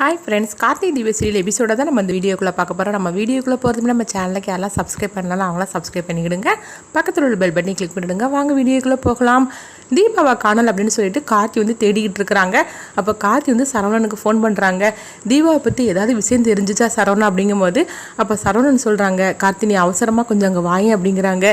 Hi friends Karthik தீப serial எபிசோட தான் நம்ம இந்த வீடியோக்குள்ளே பார்க்க போகிறோம் நம்ம வீடியோக்குள்ளே போகிறதுக்கு நம்ம சேனலுக்கு யாரெல்லாம் சப்ஸ்கிரைப் பண்ணலாம் அவங்களாம் சப்ஸ்கிரைப் பண்ணிக்கிடுங்க. பக்கத்தில் உள்ள பெல் பட்டனை கிளிக் பண்ணிவிடுங்க வாங்க வீடியோக்குள்ளே போகலாம். தீபாவா காணல் அப்படின்னு சொல்லிட்டு கார்த்தி வந்து தேடிக்கிட்டு இருக்கிறாங்க. அப்போ கார்த்தி வந்து சரவணனுக்கு ஃபோன் பண்ணுறாங்க தீபாவை பற்றி ஏதாவது விஷயம் தெரிஞ்சிச்சா சரவணன் அப்படிங்கும்போது அப்போ சரவணன் சொல்கிறாங்க கார்த்தி நீ அவசரமாக கொஞ்சம் அங்கே வாங்க அப்படிங்கிறாங்க.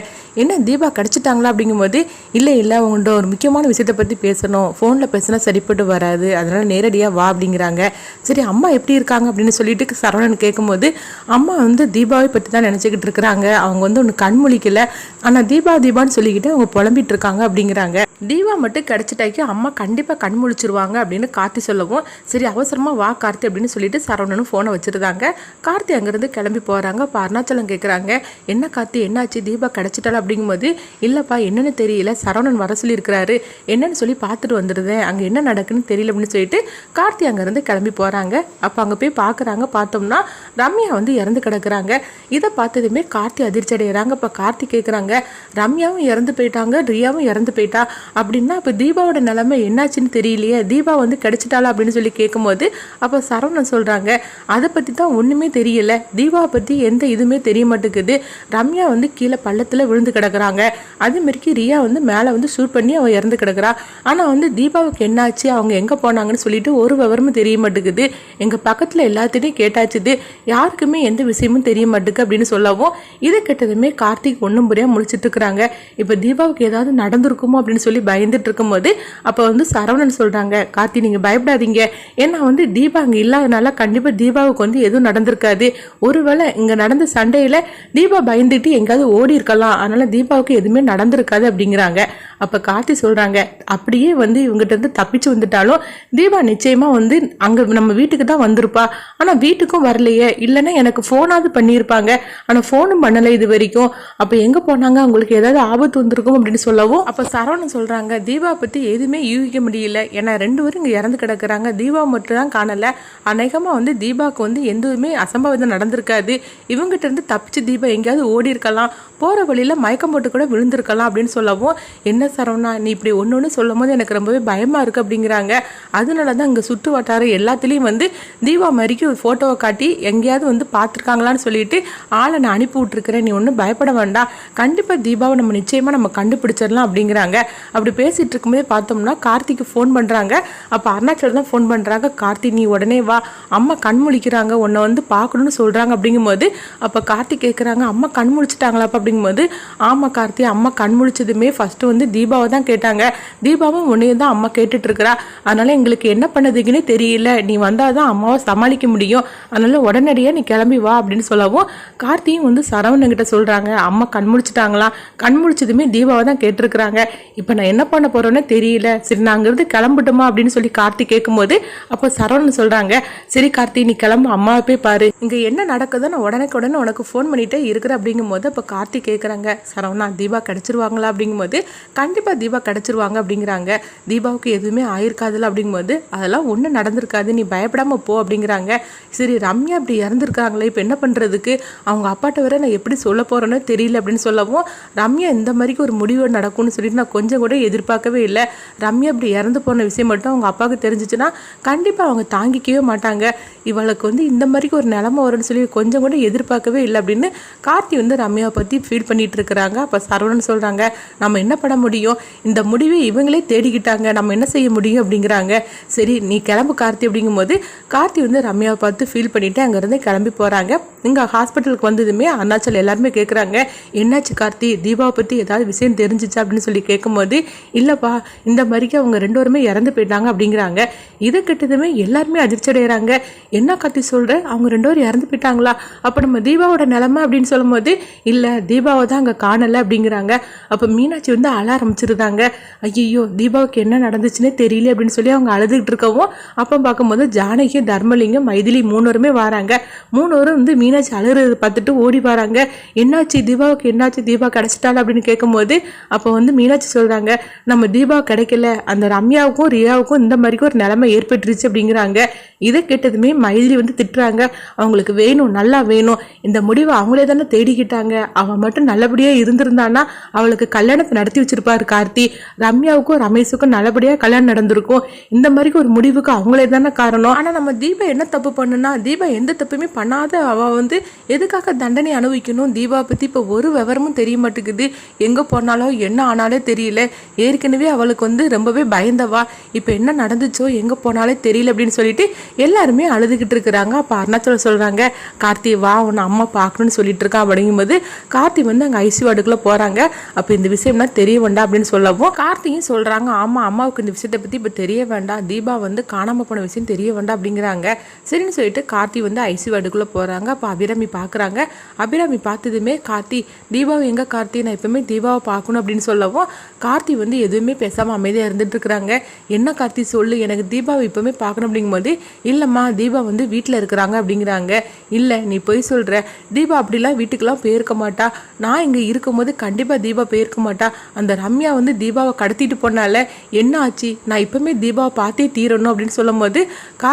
என்ன தீபா கிடச்சிட்டாங்களா? அப்படிங்கும்போது இல்லை இல்லை உங்கள்கிட்ட ஒரு முக்கியமான விஷயத்தை பற்றி பேசணும். ஃபோனில் பேசினா சரிப்பட்டு வராது. அதனால் நேரடியாக வா அப்படிங்கிறாங்க. சரி சரி அம்மா எப்படி இருக்காங்க அப்படின்னு சொல்லிட்டு சரவணன் கேட்கும்போது அம்மா வந்து தீபாவை பற்றி தான் நினச்சிக்கிட்டு இருக்கிறாங்க. அவங்க வந்து ஒன்று கண் முழிக்கல. ஆனால் தீபா தீபான்னு சொல்லிக்கிட்டு அவங்க புலம்பிட்டு இருக்காங்க அப்படிங்கிறாங்க. தீபா மட்டும் கிடச்சிட்டாக்கி அம்மா கண்டிப்பாக கண் முழிச்சிருவாங்க அப்படின்னு கார்த்தி சொல்லவும் சரி அவசரமாக வா கார்த்தி அப்படின்னு சொல்லிட்டு சரவணனும் ஃபோனை வச்சுருந்தாங்க. கார்த்தி அங்கேருந்து கிளம்பி போகிறாங்க இப்போ அருணாச்சலம் கேட்குறாங்க என்ன கார்த்தி என்னாச்சு? தீபா கிடச்சிட்டாள்? அப்படிங்கும்போது இல்லைப்பா என்னென்னு தெரியல. சரவணன் வர சொல்லியிருக்கிறாரு. என்னன்னு சொல்லி பார்த்துட்டு வந்துடுதேன். அங்கே என்ன நடக்குன்னு தெரியல அப்படின்னு சொல்லிட்டு கார்த்தி அங்கேருந்து கிளம்பி போகிறாங்க அப்போ அங்கே போய் பார்க்குறாங்க. பார்த்தோம்னா ரம்யா வந்து இறந்து கிடக்குறாங்க. இதை பார்த்ததுமே கார்த்தி அதிர்ச்சி அடைகிறாங்க இப்போ கார்த்தி கேட்குறாங்க ரம்யாவும் இறந்து போயிட்டாங்க. ரியாவும் இறந்து போயிட்டா? அப்படின்னா இப்போ தீபாவோட நிலைமை என்னாச்சுன்னு தெரியலையே. தீபா வந்து கிடச்சிட்டாளா அப்படின்னு சொல்லி கேட்கும்போது அப்போ சரவணன் சொல்கிறாங்க அதை பற்றி தான் ஒன்றுமே தெரியல. தீபாவை பற்றி எந்த இதுவுமே தெரிய மாட்டேங்குது. ரம்யா வந்து கீழே பள்ளத்தில் விழுந்து கிடக்குறாங்க. அதுமாரிக்கு ரியா வந்து மேலே வந்து ஷூட் பண்ணி அவள் இறந்து கிடக்குறா. ஆனால் வந்து தீபாவுக்கு என்னாச்சு? அவங்க எங்கே போனாங்கன்னு சொல்லிட்டு ஒரு விவரமும் தெரிய மாட்டேங்குது. எங்கள் பக்கத்தில் எல்லாத்தையும் கேட்டாச்சுது யாருக்குமே எந்த விஷயமும் தெரிய மாட்டுக்கு அப்படின்னு சொல்லவும் இதை கெட்டதுமே கார்த்திக் ஒன்றும் புரியாக முழிச்சிட்டு இருக்கிறாங்க. இப்போ தீபாவுக்கு ஏதாவது நடந்திருக்குமோ? அப்படின்னு சொல்லி பயந்துட்டு இருக்கும்போது அப்போ வந்து சரவணன் சொல்கிறாங்க கார்த்தி நீங்கள் பயப்படாதீங்க. ஏன்னா வந்து தீபா அங்கே இல்லாதனால கண்டிப்பாக தீபாவுக்கு வந்து எதுவும் நடந்திருக்காது. ஒருவேளை இங்கே நடந்த சண்டையில் தீபா பயந்துட்டு எங்கேயாவது ஓடி இருக்கலாம். அதனால் தீபாவுக்கு எதுவுமே நடந்திருக்காது அப்படிங்கிறாங்க. அப்போ கார்த்தி சொல்கிறாங்க அப்படியே வந்து இவங்ககிட்ட இருந்து தப்பிச்சு வந்துட்டாலும் தீபா நிச்சயமாக வந்து அங்கே நம்ம வீட்டுக்கு தான் வந்திருப்பா. ஆனால் வீட்டுக்கும் வரலையே. இல்லைன்னா எனக்கு ஃபோனாவது பண்ணியிருப்பாங்க. ஆனால் ஃபோனும் பண்ணலை இது வரைக்கும். அப்போ எங்கே போனாங்க? அவங்களுக்கு ஏதாவது ஆபத்து வந்திருக்கும் அப்படின்னு சொல்லவும். அப்போ சரவணன் சொல்கிறாங்க தீபா பற்றி எதுவுமே யூகிக்க முடியல. ஏன்னா ரெண்டு பேரும் இங்கே இறந்து கிடக்குறாங்க. தீபா மட்டும் தான் காணலை. அநேகமாக வந்து தீபாவுக்கு வந்து எதுவுமே அசம்பாவிதம் நடந்திருக்காது. இவங்ககிட்ட இருந்து தப்பிச்சு தீபா எங்கேயாவது ஓடி இருக்கலாம் போகிற வழியில் மயக்கம் போட்டு கூட விழுந்திருக்கலாம் அப்படின்னு சொல்லவும் என்ன சரவணா நீ இப்படி ஒன்று ஒன்று சொல்லும் போது எனக்கு ரொம்பவே பயமாக இருக்குது அப்படிங்கிறாங்க. அதனால தான் இங்கே சுற்று வட்டாரம் எல்லாத்துலேயும் வந்து வந்து தீபா மாதிரிக்கு ஒரு ஃபோட்டோவை காட்டி எங்கேயாவது வந்து பார்த்துருக்காங்களான்னு சொல்லிட்டு ஆளை நான் அனுப்பி விட்ருக்கிறேன் நீ ஒன்றும் பயப்பட வேண்டாம் கண்டிப்பாக தீபாவை நம்ம நிச்சயமாக நம்ம கண்டுபிடிச்சிடலாம் அப்படிங்கிறாங்க. அப்படி பேசிகிட்டு இருக்கும்போது பார்த்தோம்னா கார்த்திக்கு ஃபோன் பண்ணுறாங்க அப்போ அருணாச்சல் தான் ஃபோன் பண்ணுறாங்க கார்த்தி நீ உடனே வா. அம்மா கண் முழிக்கிறாங்க. உன்னை வந்து பார்க்கணும்னு சொல்கிறாங்க அப்படிங்கும்போது அப்போ கார்த்தி கேட்குறாங்க அம்மா கண் முழிச்சிட்டாங்களாப்பா? அப்படிங்கும்போது ஆமாம் கார்த்தி அம்மா கண் முழிச்சதுமே ஃபஸ்ட்டு வந்து தீபாவை தான் கேட்டாங்க. தீபாவும் உன்னையும் தான் அம்மா கேட்டுட்டு அதனால் அதனால எங்களுக்கு என்ன பண்ணதுக்குன்னே தெரியல. நீ வந்து வந்தால் தான் அம்மாவை சமாளிக்க முடியும். அதனால் உடனடியாக நீ கிளம்பி வா அப்படின்னு சொல்லவும் கார்த்தியும் வந்து சரவணங்கிட்ட சொல்கிறாங்க அம்மா கண் முழிச்சிட்டாங்களா? கண் முழிச்சதுமே தீபாவை தான் கேட்டிருக்கிறாங்க. இப்போ நான் என்ன பண்ண போகிறோன்னே தெரியல. சரி நான் அங்கேருந்து கிளம்பட்டுமா அப்படின்னு சொல்லி கார்த்தி கேட்கும்போது அப்போ சரவணன் சொல்கிறாங்க சரி கார்த்தி நீ கிளம்பு. அம்மாவை போய் பாரு. இங்கே என்ன நடக்குதோ நான் உடனுக்கு உடனே உனக்கு ஃபோன் பண்ணிட்டே இருக்கிற அப்படிங்கும்போது அப்போ கார்த்தி கேட்குறாங்க சரவணா தீபா கிடச்சிருவாங்களா அப்படிங்கும்போது கண்டிப்பாக தீபா கிடச்சிருவாங்க அப்படிங்கிறாங்க. தீபாவுக்கு எதுவுமே ஆயிருக்காதுல்ல அப்படிங்கும்போது அதெல்லாம் ஒன்றும் நடந்திருக்காது. நீ பய பயப்படாமல் போ அப்படிங்கிறாங்க. சரி ரம்யா அப்படி இறந்துருக்காங்களே இப்போ என்ன பண்ணுறதுக்கு அவங்க அப்பாட்ட வர நான் எப்படி சொல்ல போகிறேன்னு தெரியல அப்படின்னு சொல்லவும் ரம்யா இந்த மாதிரிக்கு ஒரு முடிவு நடக்கும்னு சொல்லிட்டு நான் கொஞ்சம் கூட எதிர்பார்க்கவே இல்லை. ரம்யா அப்படி இறந்து போன விஷயம் மட்டும் அவங்க அப்பாவுக்கு தெரிஞ்சிச்சுன்னா கண்டிப்பாக அவங்க தாங்கிக்கவே மாட்டாங்க. இவளுக்கு வந்து இந்த மாதிரிக்கு ஒரு நிலமை வரும்னு சொல்லி கொஞ்சம் கூட எதிர்பார்க்கவே இல்லை அப்படின்னு கார்த்தி வந்து ரம்யாவை பற்றி ஃபீல் பண்ணிகிட்டு இருக்கிறாங்க. அப்போ சரவணன் சொல்கிறாங்க நம்ம என்ன பண்ண முடியும்? இந்த முடிவை இவங்களே தேடிக்கிட்டாங்க நம்ம என்ன செய்ய முடியும் அப்படிங்கிறாங்க. சரி நீ கிளம்பு கார்த்தி அப்படிங்கும்போது கார்த்தி வந்து ரம்யாவை பார்த்து ஃபீல் பண்ணிட்டு அங்கேருந்து கிளம்பி போகிறாங்க இங்கே ஹாஸ்பிட்டலுக்கு வந்ததுமே அண்ணாச்சல் எல்லாருமே கேட்குறாங்க என்னாச்சு கார்த்தி? தீபாவை பற்றி ஏதாவது விஷயம் தெரிஞ்சிச்சா அப்படின்னு சொல்லி கேட்கும்போது இல்லைப்பா இந்த மாதிரிக்கு அவங்க ரெண்டு பேருமே இறந்து போயிட்டாங்க அப்படிங்கிறாங்க. இதை கிட்டதுமே எல்லாருமே அதிர்ச்சி அடைகிறாங்க என்ன கார்த்தி சொல்கிற அவங்க ரெண்டு பேரும் இறந்து போயிட்டாங்களா? அப்போ நம்ம தீபாவோட நிலமை அப்படின்னு சொல்லும்போது இல்லை தீபாவை தான் அங்கே காணலை அப்படிங்கிறாங்க. அப்போ மீனாட்சி வந்து அழ ஆரம்பிச்சிருந்தாங்க. ஐயோ தீபாவுக்கு என்ன நடந்துச்சுன்னே தெரியல அப்படின்னு சொல்லி அவங்க அழுதுகிட்டு இருக்கவும் அப்போ பார்க்கும்போது ஜானகி தர்மலிங்கம் மைதிலி மூணுவருமே வராங்க. மூணுவரும் வந்து மீனாட்சி அழுகிறது பார்த்துட்டு ஓடி வராங்க. என்னாச்சு தீபாவுக்கு என்னாச்சு தீபா கிடச்சிட்டாள் அப்படின்னு கேட்கும்போது அப்போ வந்து மீனாட்சி சொல்கிறாங்க நம்ம தீபா கிடைக்கல. அந்த ரம்யாவுக்கும் ரியாவுக்கும் இந்த மாதிரிக்கு ஒரு நிலைமை ஏற்பட்டுருச்சு அப்படிங்கிறாங்க. இதை கேட்டதுமே மைதிலி வந்து திட்டுறாங்க. அவங்களுக்கு வேணும் நல்லா வேணும். இந்த முடிவை அவங்களே தானே தேடிக்கிட்டாங்க. அவன் மட்டும் நல்லபடியாக இருந்திருந்தான்னா அவளுக்கு கல்யாணத்தை நடத்தி வச்சிருப்பார் கார்த்தி. ரம்யாவுக்கும் ரமேஷுக்கும் நல்லபடியாக கல்யாணம் நடந்திருக்கும். இந்த மாதிரிக்கு ஒரு முடிவுக்கு அவங்களே தானே காரணம். ஆனால் நம்ம தீபா என்ன தப்பு பண்ணுனா தீபா எந்த தப்புமே பண்ணாத அவள் வந்து எதுக்காக தண்டனை அனுபவிக்கணும்? தீபா பற்றி இப்போ ஒரு விவரமும் தெரிய மாட்டேங்குது. எங்கே போனாலும் என்ன ஆனாலே தெரியல. ஏற்கனவே அவளுக்கு வந்து ரொம்பவே பயந்தவா. இப்போ என்ன நடந்துச்சோ எங்கே போனாலே தெரியல அப்படின்னு சொல்லிட்டு எல்லாருமே அழுதுகிட்டு இருக்கிறாங்க. அப்போ அருணாச்சலம் சொல்கிறாங்க கார்த்தி வா உன்னை அம்மா பார்க்கணும்னு சொல்லிட்டு இருக்கா. அப்படிங்கும்போது கார்த்தி வந்து அங்கே ஐசி வார்டுக்குள்ளே போகிறாங்க அப்போ இந்த விஷயம்னா தெரிய வேண்டாம் அப்படின்னு சொல்லவும் கார்த்தியும் சொல்கிறாங்க ஆமாம் அம்மாவுக்கு இந்த விஷயத்தை பற்றி இப்போ தெரிய வேண்டாம். தீபா வந்து காணாமல் போன விஷயம் தெரிய வேண்டாம். அப்படிங்கிறாங்க. சரின்னு சொல்லிட்டு கார்த்தி வந்து ஐசி வார்டுக்குள்ளே போகிறாங்க அப்போ அபிராமி பார்க்குறாங்க அபிராமி பார்த்ததுமே கார்த்தி தீபாவை எங்கே கார்த்தி? நான் எப்பவுமே தீபாவை பார்க்கணும் அப்படின்னு சொல்லவும் கார்த்தி வந்து எதுவுமே பேசாமல் அமைதியாக இருந்துட்டு இருக்கிறாங்க. என்ன கார்த்தி சொல்லு? எனக்கு தீபாவை இப்போவுமே பார்க்கணும் அப்படிங்கும்போது இல்லைம்மா தீபா வந்து வீட்டில் இருக்கிறாங்க அப்படிங்கிறாங்க. இல்லை நீ போய் சொல்கிற தீபா அப்படிலாம் வீட்டுக்கெல்லாம் போயிருக்க மாட்டா. நான் இங்கே இருக்கும்போது கண்டிப்பாக தீபா போயிருக்க மாட்டா. அந்த ரம்யா வந்து தீபாவை கடத்திட்டு போனால என்ன ஆச்சு? நான் இப்போவுமே தீபாவை பார்த்தே தீரணும் அப்படின்னு சொல்லும்போது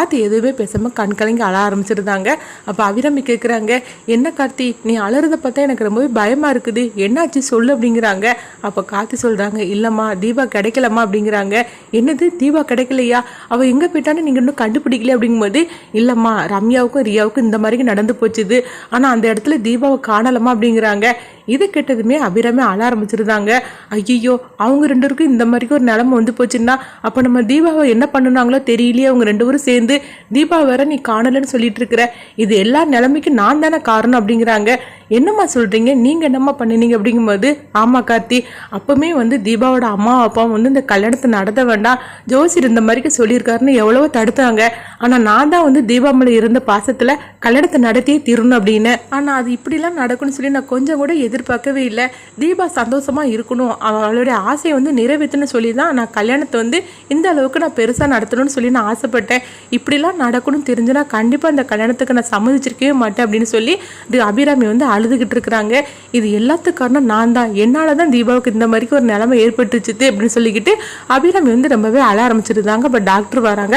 கார்த்தி எதுவுமே பேசாமல் கண் கலங்கி அழ ஆரம்பிச்சிருந்தாங்க. அப்போ அபிராமி கேட்குறாங்க என்ன கார்த்தி நீ அலறத பார்த்தா எனக்கு ரொம்பவே பயமாக இருக்குது. என்னாச்சு சொல்லு அப்படிங்கிறாங்க. அப்போ கார்த்தி சொல்கிறாங்க இல்லைம்மா தீபா கிடைக்கலம்மா அப்படிங்கிறாங்க. என்னது? தீபா கிடைக்கலையா? அவள் எங்கே போயிட்டான்னு நீங்கள் இன்னும் கண்டுபிடிக்கல அப்படிங்கும்போது இல்லைம்மா ரம்யாவுக்கும் ரியாவுக்கும் இந்த மாதிரி நடந்து போச்சுது. ஆனால் அந்த இடத்துல தீபாவை காணலம்மா அப்படிங்கிறாங்க. இது கெட்டதுமே அபிராமி அழ ஆரம்பிச்சிருந்தாங்க. ஐயோ அவங்க ரெண்டு பேருக்கும் இந்த மாதிரி ஒரு நிலமை வந்து போச்சுன்னா அப்போ நம்ம தீபாவை என்ன பண்ணுனாங்களோ தெரியலையே அவங்க ரெண்டு பேரும் சேர்ந்து தீபா வேற நீ காணலன்னு சொல்லிட்டு இருக்கிற. இது எல்லா நிலைமைக்கும் நான் தானே காரணம் அப்படிங்கிறாங்க. என்னம்மா சொல்கிறீங்க நீங்கள் என்னம்மா பண்ணினீங்க அப்படிங்கும்போது ஆமாம் கார்த்தி அப்போவுமே வந்து தீபாவோட அம்மா அப்பாவும் வந்து இந்த கல்யாணத்தை நடத்த வேண்டாம். ஜோசியர் இந்த மாதிரிக்கு சொல்லியிருக்காருன்னு எவ்வளவோ தடுத்தாங்க. ஆனால் நான் தான் வந்து தீபா மேலே இருந்த பாசத்தில் கல்யாணத்தை நடத்தியே தீரணும் அப்படின்னு. ஆனால் அது இப்படிலாம் நடக்கும்னு சொல்லி நான் கொஞ்சம் கூட எதிர்பார்க்கவே இல்லை. தீபா சந்தோஷமாக இருக்கணும். அவளுடைய ஆசையை வந்து நிறைவேற்றணும்னு சொல்லி தான் நான் கல்யாணத்தை வந்து இந்த அளவுக்கு நான் பெருசாக நடத்தணும்னு சொல்லி நான் ஆசைப்பட்டேன். இப்படிலாம் நடக்கணும்னு தெரிஞ்சுனா கண்டிப்பாக அந்த கல்யாணத்துக்கு நான் சம்மதிச்சிருக்கவே மாட்டேன் அப்படின்னு சொல்லி இது அபிராமி வந்து அழுதுகிட்டு இருக்கிறாங்க. இது எல்லாத்துக்கு காரணம் நான் தான் என்னால் தான் தீபாவுக்கு இந்த மாதிரி ஒரு நிலைமை ஏற்பட்டுச்சு அப்படின்னு சொல்லிக்கிட்டு அபிராமி வந்து ரொம்பவே அழ ஆரம்பிச்சிருந்தாங்க. பட் டாக்டர் வராங்க.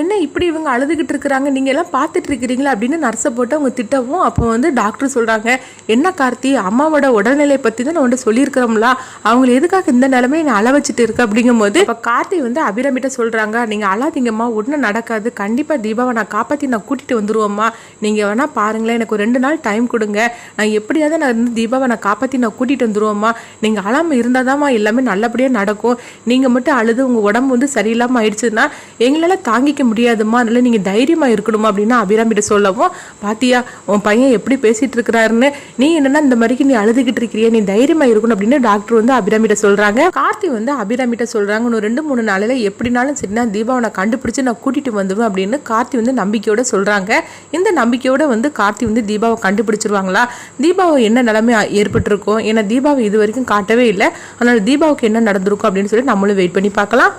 என்ன இப்படி இவங்க அழுதுகிட்டு இருக்கிறாங்க? நீங்கள் எல்லாம் பார்த்துட்டு இருக்கிறீங்களா? அப்படின்னு நர்ஸை போட்டு அவங்க திட்டவும் அப்போ வந்து டாக்டர் சொல்கிறாங்க என்ன கார்த்தி அம்மாவோட உடல்நிலை பற்றி தான் நான் வந்து சொல்லியிருக்கிறோம்ல. அவங்களை எதுக்காக இந்த நிலைமையை நான் அழ வச்சுட்டு இருக்கு? அப்படிங்கும்போது இப்போ கார்த்தி வந்து அபிராமிட்ட சொல்கிறாங்க நீங்கள் அழாதீங்கம்மா ஒன்றும் நடக்காது. கண்டிப்பாக தீபாவை நான் காப்பாற்றி நான் கூட்டிகிட்டு வந்துருவோம்மா. நீங்கள் வேணால் பாருங்களேன் எனக்கு ஒரு ரெண்டு நாள் டைம் கொடுங்க. நான் எப்படியாவது நான் வந்து தீபாவை நான் காப்பாற்றி நான் கூட்டிகிட்டு வந்துருவோம்மா. நீங்கள் அழாமல் இருந்தால் தான்மா எல்லாமே நல்லபடியாக நடக்கும். நீங்கள் மட்டும் அழுது உங்கள் உடம்பு வந்து சரியில்லாமல் ஆயிடுச்சுன்னா எங்களால் தாங்கிக்க முடியாதுமா அதனால் நீங்கள் தைரியமாக இருக்கணுமா அப்படின்னு அபிராமிட்ட சொல்லவும் பாத்தியா உன் பையன் எப்படி பேசிகிட்டு இருக்கிறாருன்னு நீ என்னென்னா இந்த மாதிரிக்கு நீ அழுதுகிட்டு இருக்கிறிய நீ தைரியமாக இருக்கணும் அப்படின்னு டாக்டர் வந்து அபிராமிட்ட சொல்கிறாங்க கார்த்தி வந்து அபிராமிட்ட சொல்கிறாங்க இன்னும் ரெண்டு மூணு நாளில் எப்படினாலும் சரி நான் தீபாவை நான் கண்டுபிடிச்சு நான் கூட்டிகிட்டு வந்துடுவேன் அப்படின்னு கார்த்தி வந்து நம்பிக்கையோட சொல்கிறாங்க இந்த நம்பிக்கையோட வந்து கார்த்தி வந்து தீபாவை கண்டுபிடிச்சிருவாங்களா? தீபாவை என்ன நிலைமை ஏற்பட்டிருக்கும்? ஏன்னா தீபாவை இது வரைக்கும் காட்டவே இல்லை. அதனால் தீபாவுக்கு என்ன நடந்திருக்கும் அப்படின்னு சொல்லி நம்மளும் வெயிட் பண்ணி பார்க்கலாம்.